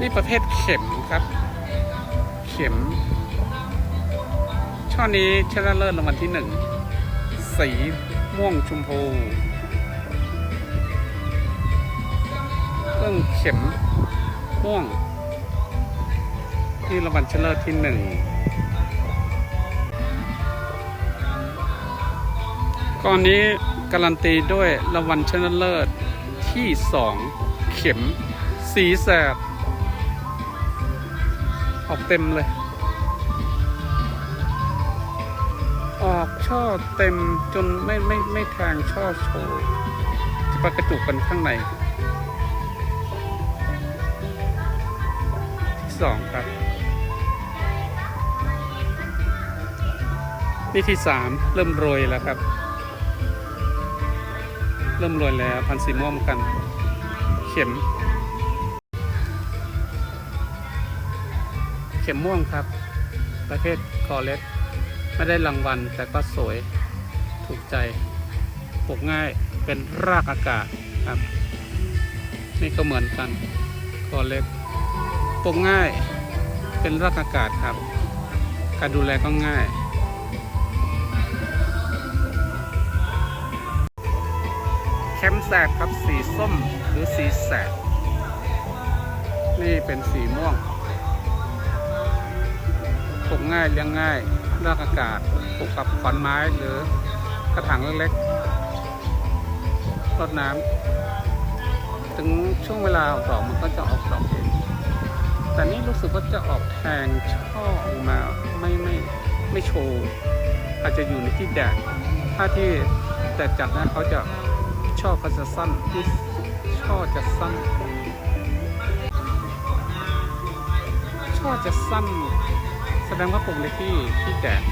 นี่ประเภทเข็มครับ เข็ม ช่อนี้ชนะเลิศรางวัลที่หนึ่ง สีม่วงชมพูเอื้องเข็มม่วง ที่รางวัลชนะเลิศที่หนึ่งก่อนนี้การันตีด้วยรางวัลชนะเลิศที่สองเข็ม สีแสบ ออกเต็มเลย ออกช่อเต็มจนไม่ไม่ไม่แทงช่อโชว์จะประกระจุกกันข้างในที่สองครับ นี่ที่สามเริ่มโรยแล้วครับ เริ่มโรยแล้วพันสีม่วงเหมือนกัน เข็ม ข็มม่วงครับ ประเภทคอเล็กไม่ได้รางวัล แต่ก็สวยถูกใจปลูกง่ายเป็นรากอากาศครับ นี่ก็เหมือนกันคอเล็กปลูกง่ายเป็นรากอากาศครับ การดูแลก็ง่ายเข้มแสบครับสีส้มหรือสีแสบนี่เป็นสีม่วง ง่ายเลี้ยงง่ายรากอากาศปลูกกับขอนไม้หรือกระถางเล็กๆรดน้ำถึงช่วงเวลาออกดอกมันก็จะออกดอกเองแต่นี่รู้สึกว่าจะออกแทงช่อออกมาไม่ไม่ไม่โชว์อาจจะอยู่ในที่แดดถ้าที่แดดจัดนะเขาจะช่อเขาจะสั้นที่ช่อจะสั้นช่อจะสั้น แสดงว่าปลูกในที่ที่แดด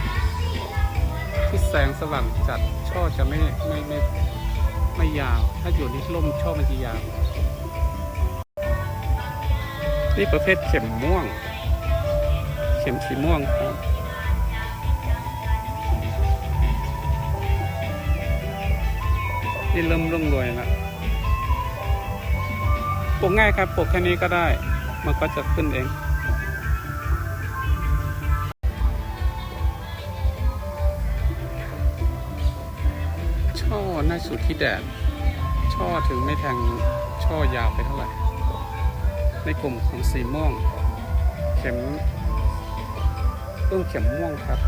ที่แสงสว่างจัดช่อจะไม่ไม่ไม่ไม่ยาว ถ้าอยู่ในร่มช่อมันจะยาว นี่ประเภทเข็มม่วง เข็มสีม่วงครับนี่เริ่มร่วงรวยแล้วปลูกง่ายครับปลูกแค่นี้ก็ได้ มันก็จะขึ้นเอง ช่อหน้าสุดที่แดด ช่อถึงไม่แทงช่อยาวไปเท่าไหร่ ในกลุ่มของสีม่วง เข็มต้นเข็มม่วงครับ